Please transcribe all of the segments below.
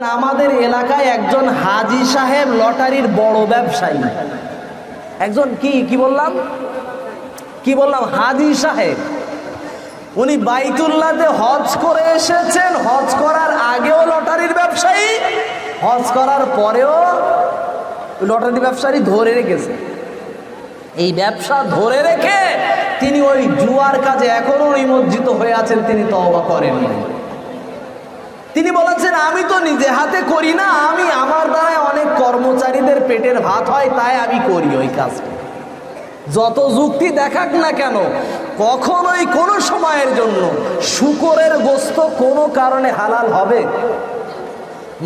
আমাদের এলাকায় একজন হাজি সাহেব লটারির বড় ব্যবসায়ী। একজন কি কি বললাম? কি বললাম? হাজি সাহেব। উনি বাইতুল্লাতে হজ করে এসেছেন। হজ করার আগেও লটারির ব্যবসায়ী, হজ করার পরেও লটারি ব্যবসায়ী ধরে রেখেছে। এই ব্যবসা ধরে রেখে তিনি ওই জুয়ার কাজে এখনও নিমজ্জিত হয়ে আছেন, তিনি তওবা করেননি। তিনি বলেছেন, আমি তো নিজে হাতে করি না, আমি আমার দ্বারায় অনেক কর্মচারীদের পেটের ভাত হয়, তাই আমি করি ওই কাজটা। যত যুক্তি দেখাক না কেন, কখনোই কোনো সময়ের জন্য শুকরের গোস্ত কোনো কারণে হালাল হবে।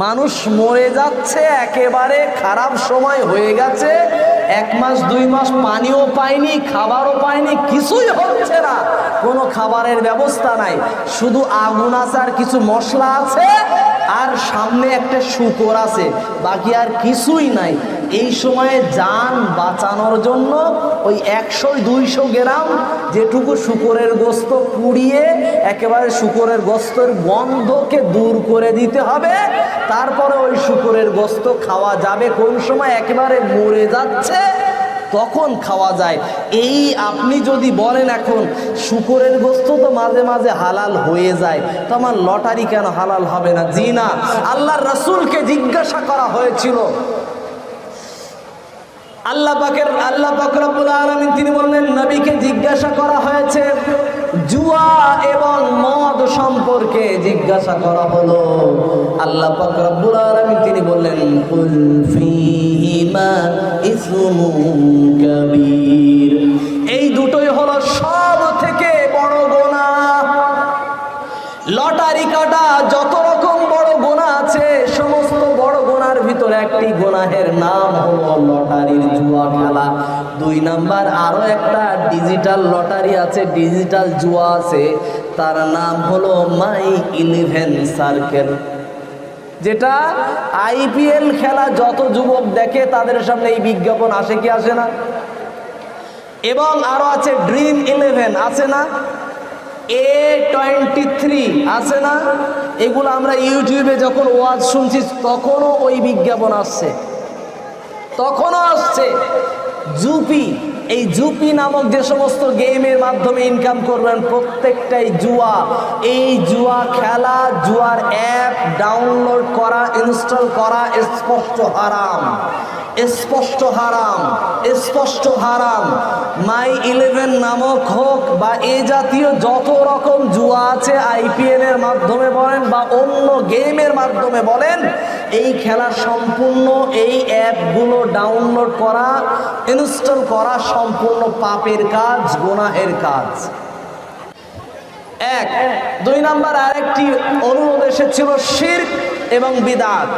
মানুষ মরে যাচ্ছে, একেবারে খারাপ সময় হয়ে গেছে এক মাস, দুই মাস পানিও পায়নি খাবারও পায়নি কিছুই হচ্ছে না। কোনো খাবারের ব্যবস্থা নাই। শুধু আগুন আছে আর কিছু মশলা আছে, আর সামনে একটা শুকর আছে। বাকি আর কিছুই নাই। এই সময়ে যান বাঁচানোর জন্য ওই একশো দুইশো গ্রাম যেটুকু শুকরের গোস্ত পুড়িয়ে একেবারে শুকরের গোস্তের গন্ধকে দূর করে দিতে হবে, তারপরে ওই শুকরের গোস্ত খাওয়া যাবে। কোন সময় একেবারে মরে যাচ্ছে, তখন খাওয়া যায়। এই আপনি যদি বলেন এখন, শুকরের গোস্ত তো মাঝে মাঝে হালাল হয়ে যায়, তো আমার লটারি কেন হালাল হবে না? জি না। আল্লাহর রসুলকে জিজ্ঞাসা করা হয়েছিল আল্লাহ পাকের, আল্লাহ পাক রব্বুল আলামিন তিনি বললেন, নবীকে জিজ্ঞাসা করা হয়েছে, জুয়া এবং মদ সম্পর্কে জিজ্ঞাসা করা হলো। আল্লাহ পাক রব্বুল আলামিন তিনি বললেন এই দুটোই হলো সব গোনাহের নাম হলো লটারির জুয়া খেলা। দুই নাম্বার আরও একটা ডিজিটাল লটারি আছে, ডিজিটাল জুয়া আছে। তার নাম হলো মাই ইলেভেন সার্কেল। যেটা আইপিএল খেলা যত যুবক দেখে তাদের সামনে এই বিজ্ঞাপন আসে কি আসে না? এবং আরও আছে ড্রিম ইলেভেন, আছে না? এ টোয়েন্টি থ্রি, আছে না? এগুলো আমরা ইউটিউবে যখন ওয়াজ শুনছি, তখনও ওই বিজ্ঞাপন আসছে। তখনও আসছে। জুপি, এই জুপি নামক যে সমস্ত গেমের মাধ্যমে ইনকাম করবেন, প্রত্যেকটাই জুয়া। এই জুয়া খেলা, জুয়ার অ্যাপ ডাউনলোড করা ইনস্টল করা স্পষ্ট হারাম। স্পষ্ট হারাম স্পষ্ট হারাম। মাই ইলেভেন নামক হোক বা এ জাতীয় যত রকম জুয়া আছে আইপিএল এর মাধ্যমে বলেন বা অন্য গেমের মাধ্যমে বলেন, এই খেলা সম্পূর্ণ এই অ্যাপগুলো ডাউনলোড করা ইনস্টল করা সম্পূর্ণ পাপের কাজ, গোনাহের কাজ। এক, দুই নাম্বার আরেকটি অনুরোধ এসেছিল শির্ক এবং বিদাত।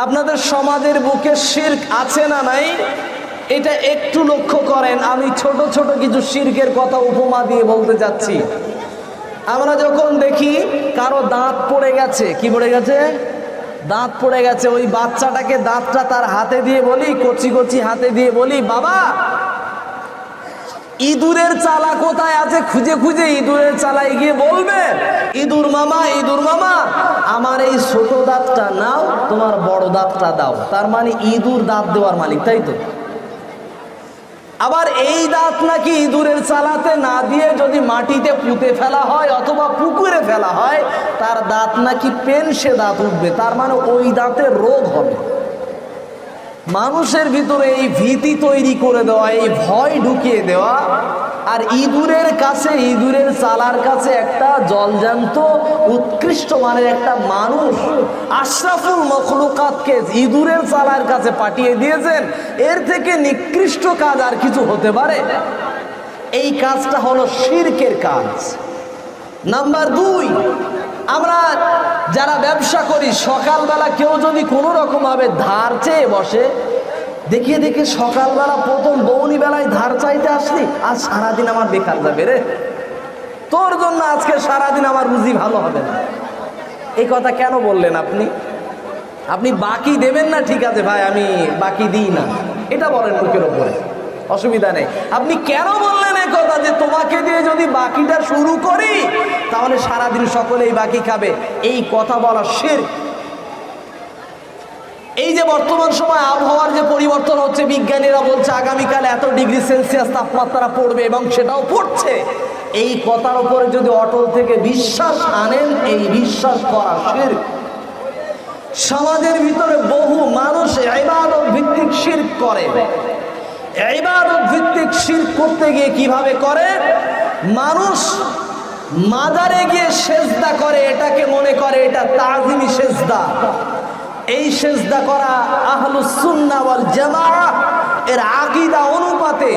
আপনাদের সমাজের বুকে শির্ক আছে না নাই? এটা একটু লক্ষ্য করেন, আমি ছোট ছোট কিছু শির্কের কথা উপমা দিয়ে বলতে যাচ্ছি। আমরা যখন দেখি কারও দাঁত পড়ে গেছে, কি পড়ে গেছে? দাঁত পড়ে গেছে, ওই বাচ্চাটাকে দাঁতটা তার হাতে দিয়ে বলি, কচি কচি হাতে দিয়ে বলি, বাবা, ইঁদুরের চালা কোথায় আছে? খুঁজে খুঁজে ইঁদুরের চালায় গিয়ে বলবে ইঁদুর মামা ইঁদুর মামা, আমার এই ছোট দাঁতটা নাও, তোমার বড় দাঁতটা দাও। তার মানে ইঁদুর দাঁত দেওয়ার মালিক, তাই তো? আবার এই দাঁত নাকি ইঁদুরের চালাতে না দিয়ে যদি মাটিতে পুঁতে ফেলা হয় অথবা পুকুরে ফেলা হয়, তার দাঁত নাকি পেনসে দাঁত উঠবে, তার মানে ওই দাঁতে রোগ হবে। মানুষের ভিতরে এই ভীতি তৈরি করে দেওয়া, এই ভয় ঢুকিয়ে দেওয়া, আর ইঁদুরের কাছে, ইঁদুরের চালার কাছে একটা জলজান্ত উৎকৃষ্ট মানের একটা মানুষ আশরাফুল মখলুকাতকে ইঁদুরের চালার কাছে পাঠিয়ে দিয়েছেন। এর থেকে নিকৃষ্ট কাজ আর কিছু হতে পারে? এই কাজটা হলো শিরকের কাজ। নাম্বার দুই, আমরা যারা ব্যবসা করি, সকালবেলা কেউ যদি কোনো রকমভাবে ধার চেয়ে বসে, দেখিয়ে দেখে সকালবেলা প্রথম বৌনি বেলায় ধার চাইতে আসলি আজ সারাদিন আমার বেকার যাবে রে। তোর জন্য আজকে সারাদিন আমার রুজি ভালো হবে না। এই কথা কেন বললেন আপনি? আপনি বাকি দেবেন না? ঠিক আছে ভাই, আমি বাকি দিই না। এটা বলেন মুখের ওপরে অসুবিধা নেই। আপনি কেন বললেন এই কথা যে তোমাকে দিয়ে যদি বাকিটা শুরু করি, তাহলে সারাদিন সকলেই বাকি খাবে। এই কথা বলা শের। এই যে বর্তমান সময় আবহাওয়ার যে পরিবর্তন হচ্ছে, বিজ্ঞানীরা বলছে আগামীকাল এত ডিগ্রি সেলসিয়াস তাপমাত্রা পড়বে এবং সেটাও পড়ছে। এই কথার উপরে যদি অটল থেকে বিশ্বাস আনেন, এই বিশ্বাস করা শির। সমাজের ভিতরে বহু মানুষ ইবাদত ভিত্তিক শিরক করে। ইবাদত ভিত্তিক শিরক করতে গিয়ে কীভাবে করে? মানুষ মাজারে গিয়ে সেজদা করে, এটাকে মনে করে এটা তাজিমি সেজদা। এই সেজদা করা আহলুস সুন্নাহ ওয়াল জামাআহ এর আকীদা অনুপাতে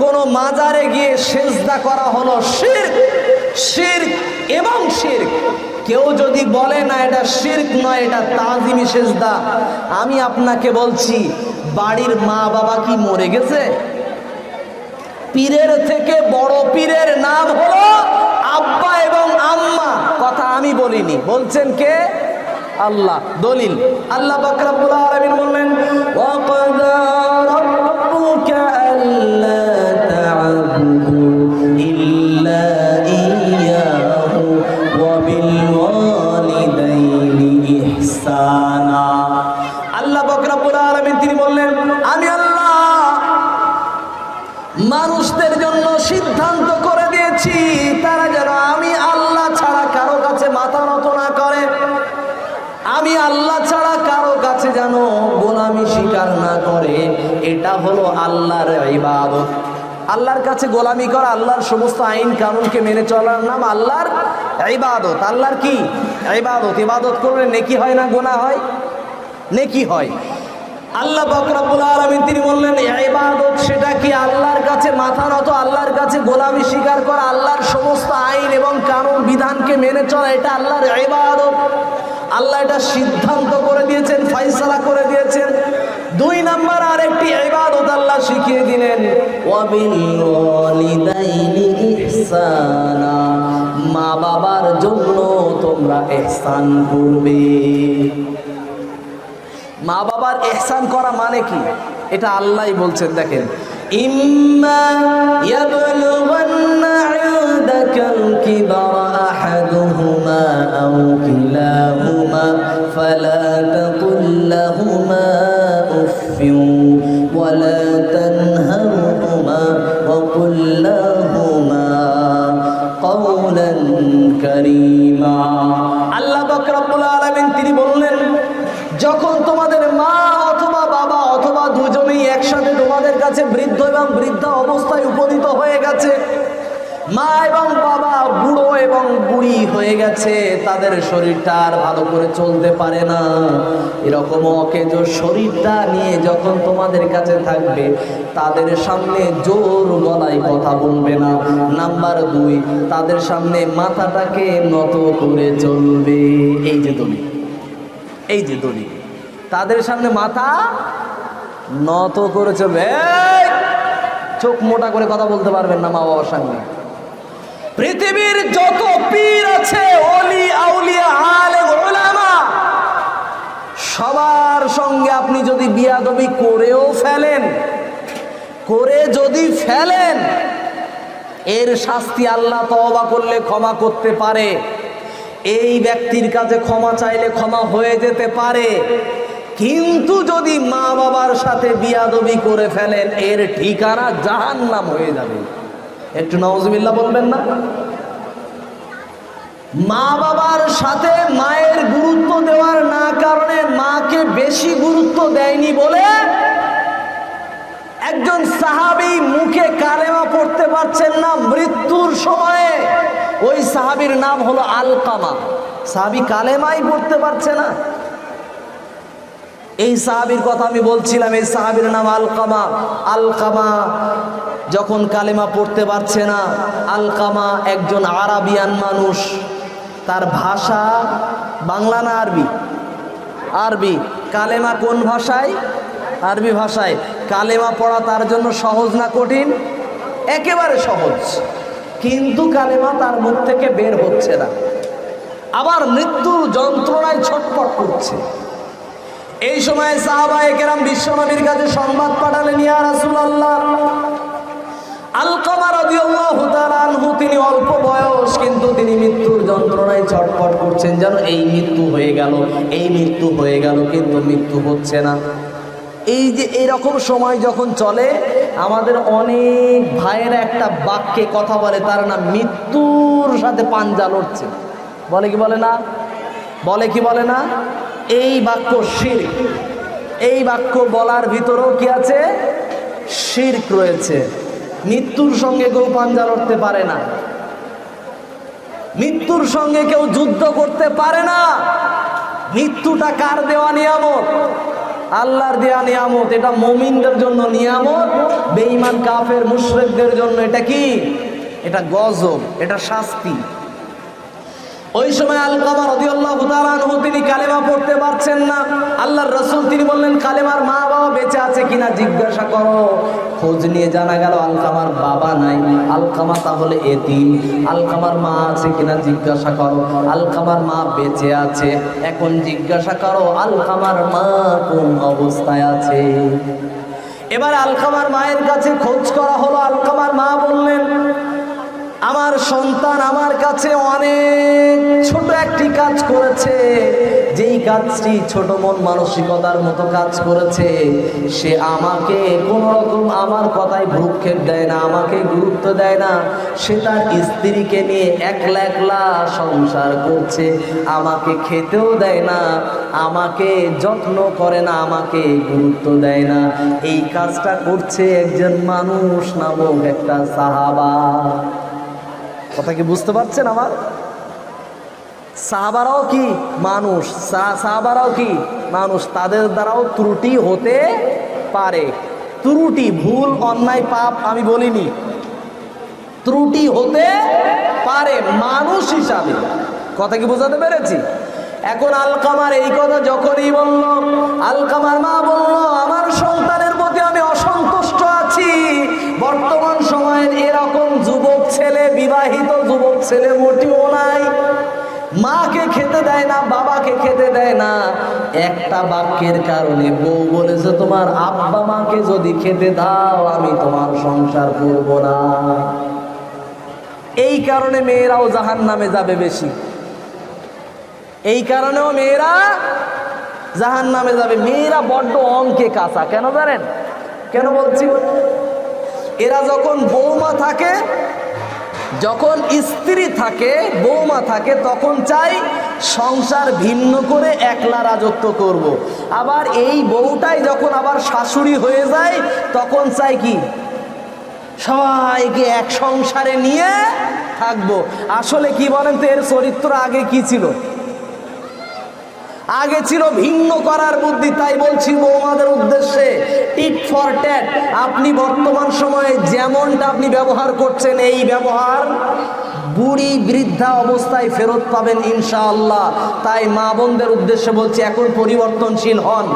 কোন মাজারে গিয়ে সেজদা করা হলো শিরক শিরক এবং শিরক কেউ যদি বলে, না, এটা শিরক নয়, এটা তাজিমি সেজদা। আমি আপনাকে বলছি বাড়ির মা বাবা কি মরে গেছে? পীরের থেকে বড় পীরের নাম হলো আব্বা এবং আম্মা। কথা আমি বলিনি। বলছেন কে? আল্লাহ। দলিল। আল্লাহ বাকরাবুল আলমিন বললেন হলো আল্লাহর ইবাদত। আল্লাহর কাছে গোলামি করা, আল্লাহর সমস্ত আইন কানুনকে মেনে চলার নাম আল্লাহর ইবাদত। আল্লাহর কি? ইবাদত। ইবাদত করলে নেকি হয় না গোনা হয়? নেকি হয়। আল্লাহ বকরাবুল আলমিন তিনি বললেন, ইবাদত সেটা কি আল্লাহর কাছে মাথা নত, আল্লাহর কাছে গোলামি স্বীকার করা, আল্লাহর সমস্ত আইন এবং কানুন বিধানকে মেনে চলা, এটা আল্লাহর ইবাদত? আল্লাহ এটা সিদ্ধান্ত করে দিয়েছেন, ফয়সালা করে দিয়েছেন। দুই নাম্বার আরেকটি ইবাদত আল্লাহ শিখিয়ে দিলেন মা বাবার জন্য তোমরা এহসান করবে। মা বাবার এহসান করা মানে কি? এটা আল্লাহ বলছেন, দেখেন কাছে বৃদ্ধ এবং বৃদ্ধা অবস্থায় উপনীত হয়ে গেছে। মা এবং বাবা বুড়ো এবং বুড়ি হয়ে গেছে। তাদের শরীরটা আর ভালো করে চলতে পারে না। এরকম অকেজ শরীরটা নিয়ে যখন তোমাদের কাছে থাকবে, তাদের সামনে জোর গলায় কথা বলবে না। নাম্বার দুই, তাদের সামনে মাথাটাকে নত করে চলবে। এই যে দলি এই যে দলি তাদের সামনে মাথা নত করে চলবে। চোখ মোটা করে কথা বলতে পারবেন না মা বাবার সঙ্গে। পৃথিবীর যত পীর আছে, অলি, আউলিয়া, আলেম, ওলামা, সবার সঙ্গে আপনি যদি বিয়াদবি করেও ফেলেন, করে যদি ফেলেন, এর শাস্তি আল্লাহ তওবা করলে ক্ষমা করতে পারে। এই ব্যক্তির কাছে ক্ষমা চাইলে ক্ষমা হয়ে যেতে পারে। কিন্তু যদি মা বাবার সাথে বিয়াদবি করে ফেলেন, এর ঠিকানা জাহান্নাম হয়ে যাবে। একটু নওয়াজবিল্লাহ বলবেন না? মা বাবার সাথে মায়ের গুরুত্ব দেওয়ার না কারণে মাকে বেশি গুরুত্ব দেয়নি বলে একজন সাহাবী মুখে কালেমা পড়তে পারছেন না মৃত্যুর সময়ে। ওই সাহাবীর নাম হলো আলকামা। সাহাবী কালেমাই পড়তে পারছে না। এই সাহাবির কথা আমি বলছিলাম, এই সাহাবীর নাম আলকামা। আলকামা যখন কালেমা পড়তে পারছে না, আলকামা একজন আরাবিয়ান মানুষ। তার ভাষা বাংলা না আরবি? আরবি। কালেমা কোন ভাষায়? আরবি ভাষায়। কালেমা পড়া তার জন্য সহজ না কঠিন? একেবারে সহজ। কিন্তু কালেমা তার মুখ থেকে বের হচ্ছে না। আবার মৃত্যুর যন্ত্রণায় ছটপট করছে। এই সময় সাহাবায়ে কেরাম বিশ্বনবীর কাছে সংবাদ পাঠালেন, ইয়া রাসূলুল্লাহ আলকামা রাদিয়াল্লাহু তাআলা আনহু, তিনি অল্প বয়স, কিন্তু তিনি মৃত্যুর যন্ত্রণায় ছটফট করছেন, যেন এই মৃত্যু হয়ে গেল, এই মৃত্যু হয়ে গেল, কিন্তু মৃত্যু হচ্ছে না। এই যে এরকম সময় যখন চলে, আমাদের অনেক ভাইয়েরা একটা বাক্যে কথা বলে, তার না মৃত্যুর সাথে পাঞ্জা লড়ছে। বলে কি বলে না? বলে কি বলে না? এই বাক্য শির এই বাক্য বলার ভিতরেও কি আছে? শির্ক রয়েছে। মৃত্যুর সঙ্গে কেউ পাঞ্জা লড়তে পারে না। মৃত্যুর সঙ্গে কেউ যুদ্ধ করতে পারে না। মৃত্যুটা কার দেওয়া নিয়ামত? আল্লাহর দেওয়া নিয়ামত। এটা মমিনদের জন্য নিয়ামত, বেঈমান কাফের মুশরিকদের জন্য। এটা কি? এটা গজব, এটা শাস্তি। ওই সময় আলকামা রাদিয়াল্লাহু তাআলা আনহু তিনি কালেমা পড়তে পারছেন না। আল্লাহর রাসূল তিনি বললেন, কালেমার মা বাবা বেঁচে আছে কিনা জিজ্ঞাসা করো। খোঁজ নিয়ে জানা গেল, আলকামার বাবা নাই। আলকামা তাহলে এতিম। আলকামার মা আছে কিনা জিজ্ঞাসা করো। আলকামার মা বেঁচে আছে। এখন জিজ্ঞাসা করো, আলকামার মা কোন অবস্থায় আছে? এবার আলকামার মায়ের কাছে খোঁজ করা হলো। আলকামার মা বললেন আমার সন্তান আমার কাছে অনেক ছোট একটি কাজ করেছে। যেই কাজটি ছোট মন মানসিকতার মতো কাজ করেছে, সে আমাকে কোনো রকম আমার কথায় ভ্রুক্ষেপ দেয় না, আমাকে গুরুত্ব দেয় না। সে তার স্ত্রীকে নিয়ে একলা একলা সংসার করছে, আমাকে খেতেও দেয় না, আমাকে যত্ন করে না, আমাকে গুরুত্ব দেয় না। এই কাজটা করছে একজন মানুষ নামক একটা সাহাবা। কথা কি বুঝতে পারছেন আমার? সাহাবারাও কি মানুষ? সাহাবারাও কি মানুষ? তাদের দ্বারাও ত্রুটি হতে পারে। ত্রুটি, ভুল, অন্যায়, পাপ আমি বলিনি। ত্রুটি হতে পারে মানুষ হিসাবে। কথা কি বোঝাতে পেরেছি? এখন আলকামার এই কথা যখনই বলল, আলকামার মা বলল, আমার সন্তানের প্রতি আমি অসন্তুষ্ট আছি। বর্তমান সময়ের এরকম যুবক ছেলে, বিবাহিত যুবক ছেলে, মোটেও নাই। মাকে খেতে দেয় না, বাবাকে খেতে দেয় না। একটা বাক্যের কারণে বউ বলেছে, তোমার আব্বা মাকে যদি খেতে দাও, আমি তোমার সংসার করব না। এই কারণে মেয়েরাও জাহান নামে যাবে বেশি। এই কারণেও মেয়েরা জাহান নামে যাবে। মেয়েরা বড্ড অঙ্কে কাঁচা, কেন জানেন? কেন বলছি? এরা যখন বৌমা থাকে যখন স্ত্রী থাকে, বৌমা থাকে, তখন চাই সংসার ভিন্ন করে একলা রাজত্ব করব। আবার এই বউটাই যখন আবার শাশুড়ি হয়ে যায়, তখন চাই কি? সবাইকে এক সংসারে নিয়ে থাকব। আসলে কি বলেন তো, এর চরিত্র আগে কি ছিল? আগে ছিল ভিন্ন করার বুদ্ধি, তাই বলছি বৌমাদের উদ্দেশ্যে টিট ফর ট্যাট আপনি বর্তমান সময়ে যেমনটা আপনি ব্যবহার করছেন, এই ব্যবহার বুড়ি বৃদ্ধা অবস্থায় ফেরত পাবেন ইনশাআল্লাহ। তাই মা বোনদের উদ্দেশ্যে বলছি, এখন পরিবর্তনশীল হন,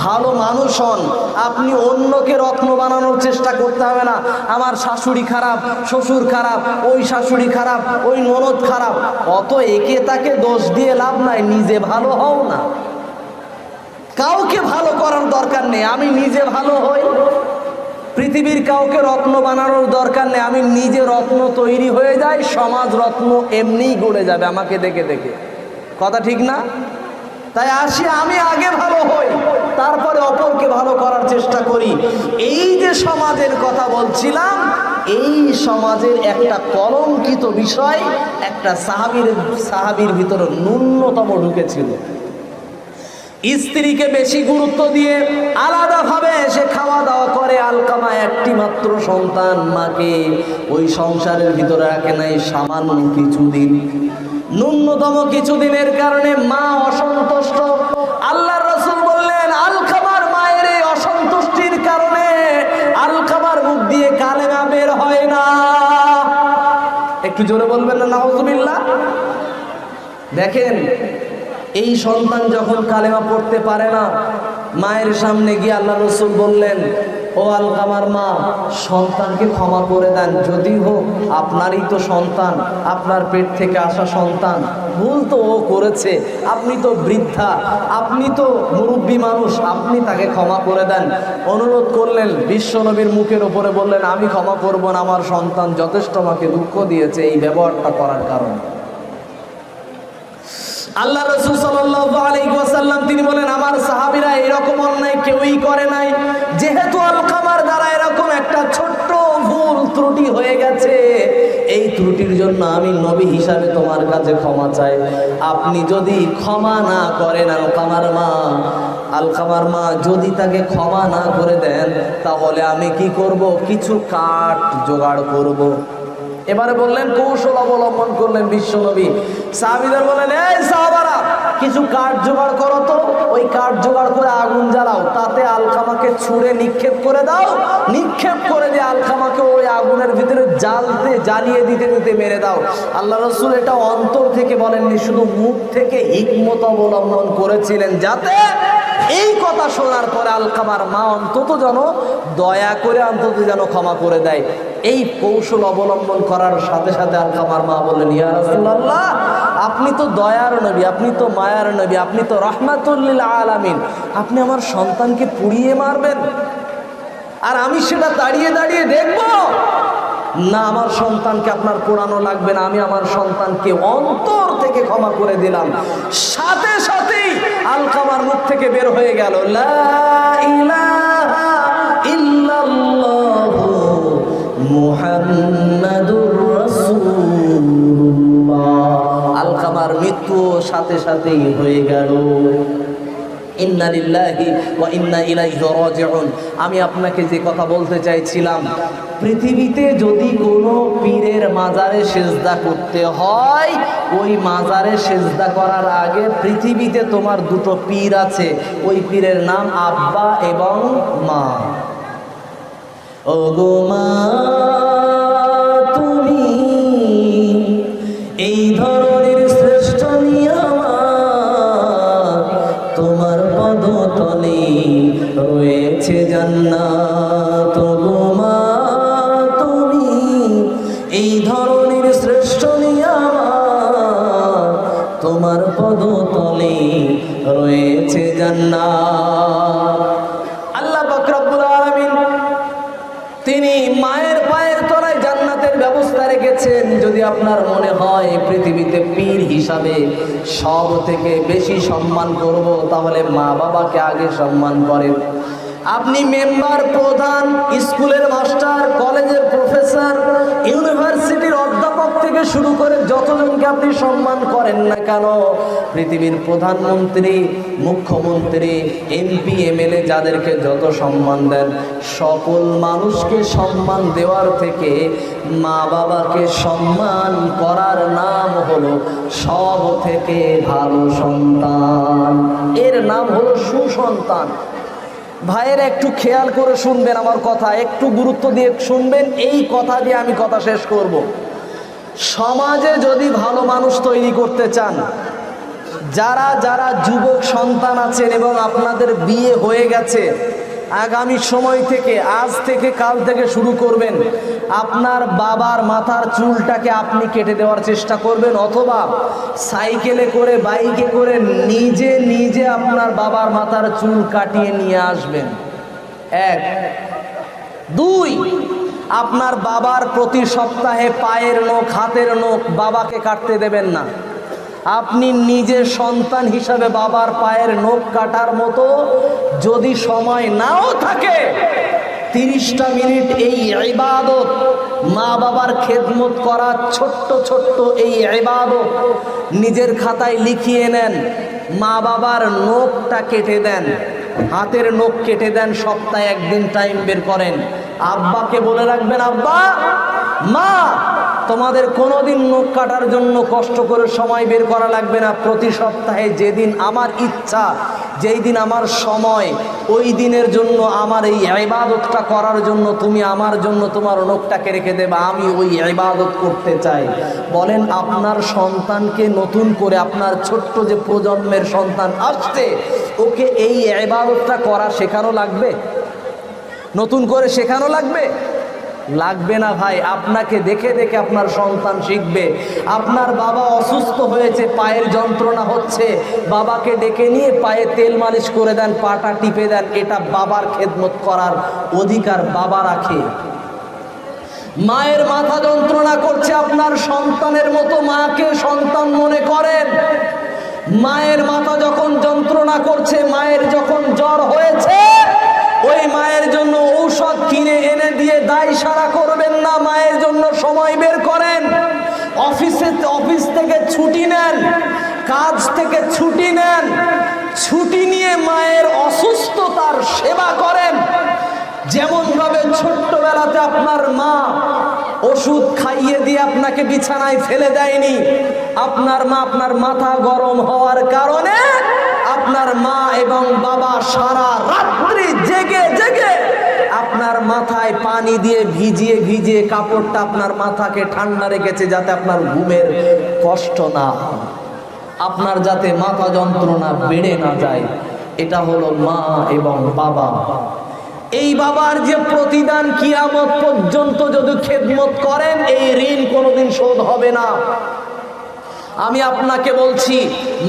ভালো মানুষ হন। আপনি অন্যকে রত্ন বানানোর চেষ্টা করতে হবে না। আমার শাশুড়ি খারাপ, শ্বশুর খারাপ, ওই শাশুড়ি খারাপ, ওই ননদ খারাপ। অত একে তাকে দোষ দিয়ে লাভ নাই, নিজে ভালো হও না। কাউকে ভালো করার দরকার নেই, আমি নিজে ভালো হই। পৃথিবীর কাউকে রত্ন বানানোর দরকার নেই। আমি নিজে রত্ন তৈরি হয়ে যাই, সমাজ রত্ন এমনিই গড়ে যাবে আমাকে দেখে দেখে। কথা ঠিক না? তাই আসি, আমি আগে ভালো হই, তারপরে অপরকে ভালো করার চেষ্টা করি। এই যে সমাজের কথা বলছিলাম, এই সমাজের একটা কলঙ্কিত বিষয়, একটা সাহাবির সাহাবির ভিতরে ন্যূনতম ঢুকেছিল। স্ত্রীকে বেশি গুরুত্ব দিয়ে আলাদাভাবে এসে খাওয়া দাওয়া করে, আলকামা একটি মাত্র সন্তান, মাকে ওই সংসারের ভিতরে রাখে নাই সামান্য কিছুদিন। ন্যূনতম কিছুদিনের কারণে মা অসন্তুষ্ট। আল্লাহ রসুল বললেন, আলকামার মায়ের এই অসন্তুষ্টির কারণে আলকামার মুখ দিয়ে কালে কালেমা বের হয় না। একটু জোরে বলবেন না, নাউজুবিল্লাহ। দেখেন এই সন্তান যখন কালেমা পড়তে পারে না, মায়ের সামনে গিয়ে আল্লাহ রসুল বললেন, ও আলকামার মা, সন্তানকে ক্ষমা করে দেন। যদি হোক আপনারই তো সন্তান, আপনার পেট থেকে আসা সন্তান, ভুল তো ও করেছে। আপনি তো বৃদ্ধা, আপনি তো মুরব্বী মানুষ, আপনি তাকে ক্ষমা করে দেন। অনুরোধ করলেন, বিশ্বনবীর মুখের ওপরে বললেন, আমি ক্ষমা করব না, আমার সন্তান যথেষ্ট আমাকে দুঃখ দিয়েছে এই ব্যবহারটা করার কারণে। আল্লাহ রসুল সাল্লাম তিনি বলেন, আমার সাহাবিরা এরকম অন্যায় কেউই করে নাই। যেহেতু আলকামার দ্বারা এরকম একটা ছোট্ট ভুল ত্রুটি হয়ে গেছে, এই ত্রুটির জন্য আমি নবী হিসাবে তোমার কাছে ক্ষমা চাই। আপনি যদি ক্ষমা না করেন আলকামার মা আলকামার মা যদি তাকে ক্ষমা না করে দেন, তাহলে আমি কি করব? কিছু কাঠ জোগাড় করব। এবারে বললেন, কৌশল অবলম্বন করলেন বিশ্বনবী। সাহাবিদের বললেন, এই সাহাবারা, কিছু কাঠ জোগাড় করো তো। ওই কাঠ জোগাড় করে আগুন জ্বালাও। তাতে আলকামাকে ছুঁড়ে নিক্ষেপ করে দাও। নিক্ষেপ করে দিয়ে আলকামাকে ওই আগুনের ভিতরে জ্বালতে, জ্বালিয়ে দিতে দিতে মেরে দাও। আল্লাহ রসুল এটা অন্তর থেকে বলেননি, শুধু মুখ থেকে হিকমত অবলম্বন করেছিলেন যাতে এই কথা শোনার পরে আলকামার মা অন্তত যেন দয়া করে অন্তত যেন ক্ষমা করে দেয়। এই কৌশল অবলম্বন করার সাথে সাথে আলকামার মা বললেন, ইয়া রাসূলুল্লাহ, আপনি তো দয়ার নবী, আপনি তো মায়ার নবী, আপনি তো রহমাতুল্লিল আলামিন। আপনি আমার সন্তানকে পুড়িয়ে মারবেন। আর আমি সেটা দাঁড়িয়ে দাঁড়িয়ে দেখব। না, আমার সন্তানকে আপনার পোড়ানো লাগবে না। আমি আমার সন্তানকে অন্তর থেকে ক্ষমা করে দিলাম। সাথে আলকামার মুখ থেকে বের হয়ে গেল আলকামার মৃত্যু সাথে সাথেই হয়ে গেল। আমি আপনাকে যে কথা বলতে চাইছিলাম, পৃথিবীতে যদি কোনো পীরের মাজারে সেজদা করতে হয়, ওই মাজারে সেজদা করার আগে পৃথিবীতে তোমার দুটো পীর আছে, ওই পীরের নাম আব্বা এবং মা। ও গো মা বেশি সম্মান করব, তাহলে মা বাবাকে আগে সম্মান করেন। আপনি মেম্বার, প্রধান, স্কুলের মাস্টার, কলেজের প্রফেসর ইউনিভার্সিটির অধ্যাপক থেকে শুরু করে যতজনকে আপনি সম্মান করেন না কেন, পৃথিবীর প্রধানমন্ত্রী, মুখ্যমন্ত্রী, এমপি, এমএলএ যাদেরকে যত সম্মান দেন, সকল মানুষকে সম্মান দেওয়ার থেকে মা বাবাকে সম্মান করার নাম হলো সব থেকে ভালো সন্তান। এর নাম হলো সুসন্তান। ভাইয়ের, একটু খেয়াল করে শুনবেন আমার কথা, একটু গুরুত্ব দিয়ে শুনবেন, এই কথা দিয়ে আমি কথা শেষ করব। সমাজে যদি ভালো মানুষ তৈরি করতে চান, যারা যারা যুবক সন্তান আছেন এবং আপনাদের বিয়ে হয়ে গেছে, আগামী সময় থেকে, আজ থেকে, কাল থেকে শুরু করবেন, আপনার বাবার মাথার চুলটাকে আপনি কেটে দেওয়ার চেষ্টা করবেন, অথবা সাইকেলে করে, বাইকে করে নিজে নিজে আপনার বাবার মাথার চুল কাটিয়ে নিয়ে আসবেন। এক। দুই। আপনার বাবার প্রতি সপ্তাহে পায়ের নখ, হাতের নখ বাবাকে কাটতে দেবেন না। আপনি নিজে সন্তান হিসাবে বাবার পায়ের নখ কাটার মতো যদি সময় নাও থাকে, তিরিশটা মিনিট এই ইবাদত, মা বাবার খেদমত করা ছোট্ট ছোট্ট এই ইবাদত নিজের খাতায় লিখিয়ে নেন, মা বাবার নখটা কেটে দেন। হাতের নখ কেটে দেন, সপ্তাহে একদিন টাইম বের করেন। আব্বাকে বলে রাখবেন, আব্বা, মা, তোমাদের কোনোদিন নখ কাটার জন্য কষ্ট করে সময় বের করা লাগবে না। প্রতি সপ্তাহে যেদিন আমার ইচ্ছা যেই দিন আমার সময়, ওই দিনের জন্য আমার এই ইবাদতটা করার জন্য তুমি আমার জন্য তোমার নখটাকে রেখে দেবা, আমি ওই ইবাদত করতে চাই। বলেন, আপনার সন্তানকে নতুন করে আপনার ছোট্ট যে প্রজন্মের সন্তান আসছে, ওকে এই ইবাদতটা করা শেখানো লাগবে? নতুন করে শেখানো লাগবে? লাগবে না ভাই, আপনাকে দেখে দেখে আপনার সন্তান শিখবে। আপনার বাবা অসুস্থ হয়েছে, পায়ের যন্ত্রণা হচ্ছে। বাবাকে ডেকে নিয়ে পায়ে তেল মালিশ করে দেন, পাটা টিপে দেন, এটা বাবার খেদমত করার অধিকার বাবা রাখে। মায়ের মাথা যন্ত্রণা করছে আপনার সন্তানের মতো, মাকে সন্তান মনে করেন। মায়ের মাথা যখন যন্ত্রণা করছে, মায়ের যখন জ্বর হয়েছে ওই মায়ের জন্য ঔষধ কিনে এনে দিয়ে দায় সারা করবেন না, মায়ের জন্য সময় বের করেন। অফিসে, অফিস থেকে ছুটি নেন, কাজ থেকে ছুটি নেন, ছুটি নিয়ে মায়ের অসুস্থতার সেবা করেন। যেমন ভাবে ছোট্টবেলাতে আপনার মা ওষুধ খাইয়ে দিয়ে আপনাকে বিছানায় ফেলে দেয়নি, আপনার মা আপনার মাথা গরম হওয়ার কারণে আপনার মা এবং বাবা সারা রাত্রি জেগে জেগে আপনার মাথায় পানি দিয়ে ভিজিয়ে ভিজিয়ে কাপড়টা আপনার মাথাকে ঠান্ডা রেখেছে যাতে আপনার ঘুমের কষ্ট না হয়। আপনার যাতে মাথা যন্ত্রণা বেড়ে না যায়। এটা হলো মা এবং বাবা। এই বাবার যে প্রতিদান কিয়ামত পর্যন্ত যদি খেদমত করেন, এই ঋণ কোনোদিন শোধ হবে না। আমি আপনাকে বলছি,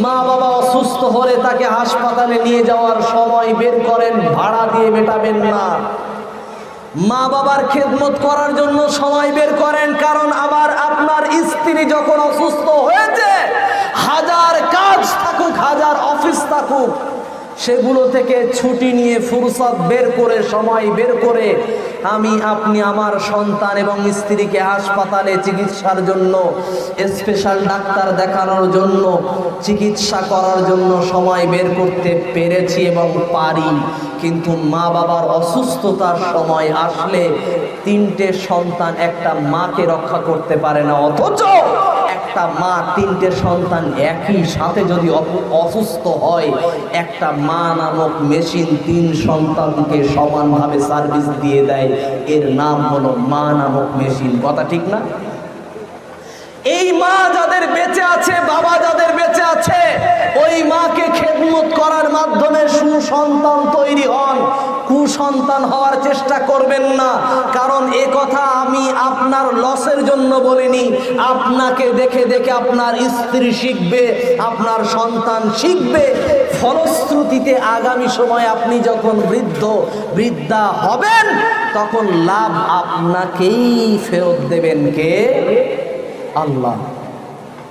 মা বাবা অসুস্থ হলে তাকে হাসপাতালে নিয়ে যাওয়ার সময় বের করেন, ভাড়া দিয়ে মেটাবেন না। মা বাবার খেদমত করার জন্য সময় বের করেন, কারণ আবার আপনার স্ত্রী যখন অসুস্থ হয়েছে, হাজার কাজ থাকুক, হাজার অফিস থাকুক সেগুলো থেকে ছুটি নিয়ে ফুরসত বের করে, সময় বের করে আমি আপনি আমার সন্তান এবং স্ত্রীকে হাসপাতালে চিকিৎসার জন্য স্পেশাল ডাক্তার দেখানোর জন্য, চিকিৎসা করার জন্য সময় বের করতে পেরেছি এবং পারি। কিন্তু মা বাবার অসুস্থতার সময় আসলে তিনটে সন্তান একটা মাকে রক্ষা করতে পারে না। অথচ একটা মা, তিনটে সন্তান একই সাথে যদি অসুস্থ হয়, একটা মা নামক মেশিন তিন সন্তানকে সমানভাবে সার্ভিস দিয়ে দেয়। এর নাম হলো মা নামক মেশিন। কথা ঠিক না? এই মা যাদের বেঁচে আছে, বাবা যাদের বেঁচে আছে, ওই মাকে খেদমত করার মাধ্যমে সুসন্তান তৈরি হন। কুসন্তান হওয়ার চেষ্টা করবেন না, কারণ এ কথা আমি আপনার লসের জন্য বলিনি। আপনাকে দেখে দেখে আপনার স্ত্রী শিখবে, আপনার সন্তান শিখবে। ফলশ্রুতিতে আগামী সময় আপনি যখন বৃদ্ধ, বৃদ্ধা হবেন, তখন লাভ আপনাকেই ফেরত দেবেন কে? আল্লাহ।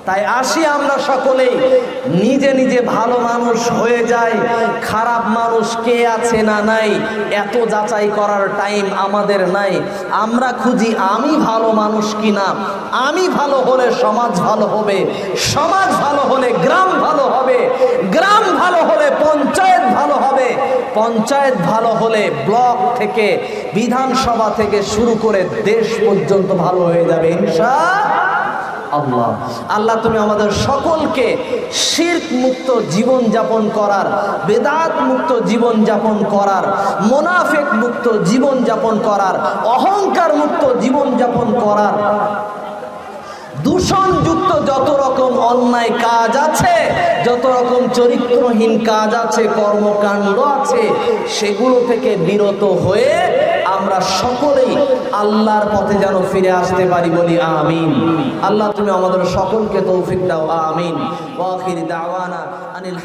তাই আসি আমরা সকলেই। নিজে নিজে ভালো মানুষ হয়ে যায় খারাপ মানুষ কে আছে না নাই? এত যাচাই করার টাইম আমাদের নাই। আমরা খুঁজি আমি ভালো মানুষ কিনা? আমি ভালো হলে সমাজ ভালো হবে। সমাজ ভালো হলে গ্রাম ভালো হবে। গ্রাম ভালো হলে পঞ্চায়েত ভালো হবে। পঞ্চায়েত ভালো হলে ব্লক থেকে, বিধানসভা থেকে শুরু করে দেশ পর্যন্ত ভালো হয়ে যাবে, ইনশা আল্লাহ আল্লাহ তুমি আমাদের সকলকে শির্ক মুক্ত জীবন যাপন করার, বেদাত মুক্ত জীবন যাপন করার, মোনাফেক মুক্ত জীবন যাপন করার, অহংকার মুক্ত জীবন যাপন করার, দূষণযুক্ত যত রকম অন্যায় কাজ আছে, যত রকম চরিত্রহীন কাজ আছে, কর্মকাণ্ড আছে, সেগুলো থেকে বিরত হয়ে আমরা সকলেই আল্লাহর পথে যেন ফিরে আসতে পারি বলি আমিন। আল্লাহ তুমি আমাদের সকলকে তৌফিক দাও, আমিন। ওয়াখির আনিল